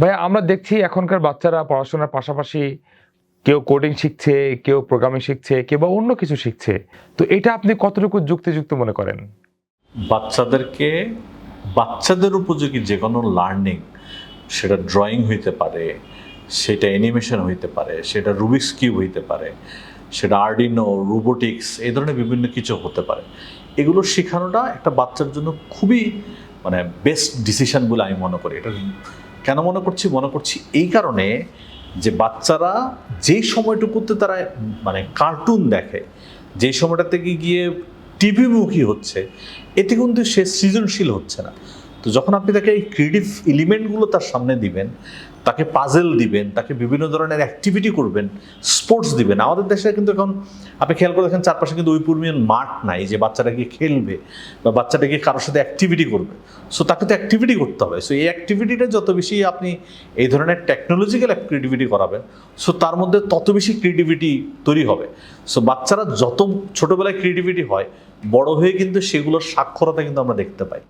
ভাই আমরা দেখছি এখনকার বাচ্চারা পড়াশোনার পাশাপাশি কেউ কোডিং শিখছে, কেউ প্রোগ্রামিং শিখছে, কেউ বা অন্য কিছু শিখছে। তো এটা আপনি কতটুকু যুক্তিযুক্ত মনে করেন? বাচ্চাদেরকে, বাচ্চাদের উপযোগী যে কোনো লার্নিং সেটা ড্রয়িং হইতে পারে, সেটা অ্যানিমেশন হইতে পারে, সেটা রুবিক্স কিউব হইতে পারে, সেটা আর্ডিনো রোবোটিক্স এই ধরনের বিভিন্ন কিছু হতে পারে। এগুলো শেখানোটা একটা বাচ্চার জন্য খুবই মানে বেস্ট ডিসিশন বলে আমি মনে করি। এটা কেন মনে করছি? মনে করছি এই কারণে যে বাচ্চারা যে সময়টুকুতে তারা মানে কার্টুন দেখে, যে সময়টাতে গিয়ে টিভিমুখী হচ্ছে, এতে কিন্তু সে সৃজনশীল হচ্ছে না। তো যখন আপনি তাকে এই ক্রিয়েটিভ এলিমেন্টগুলো তার সামনে দিবেন, তাকে পাজেল দিবেন, তাকে বিভিন্ন ধরনের অ্যাক্টিভিটি করবেন স্পোর্টস দিবেন, আমাদের দেশে কিন্তু এখন আপনি খেয়াল করে দেখেন চারপাশে কিন্তু ওই পরিমাণ মাঠ নাই যে বাচ্চাটা গিয়ে খেলবে বা বাচ্চাটা গিয়ে কারোর সাথে অ্যাক্টিভিটি করবে। সো তাকে তো অ্যাক্টিভিটি করতে হবে। সো এই অ্যাক্টিভিটিটা যত বেশি আপনি এই ধরনের টেকনোলজিক্যাল ক্রিয়েটিভিটি করাবেন সো তার মধ্যে তত বেশি ক্রিয়েটিভিটি তৈরি হবে। সো বাচ্চারা যত ছোটোবেলায় ক্রিয়েটিভিটি হয়, বড় হয়ে কিন্তু সেগুলোর সাক্ষরতা কিন্তু আমরা দেখতে পাই।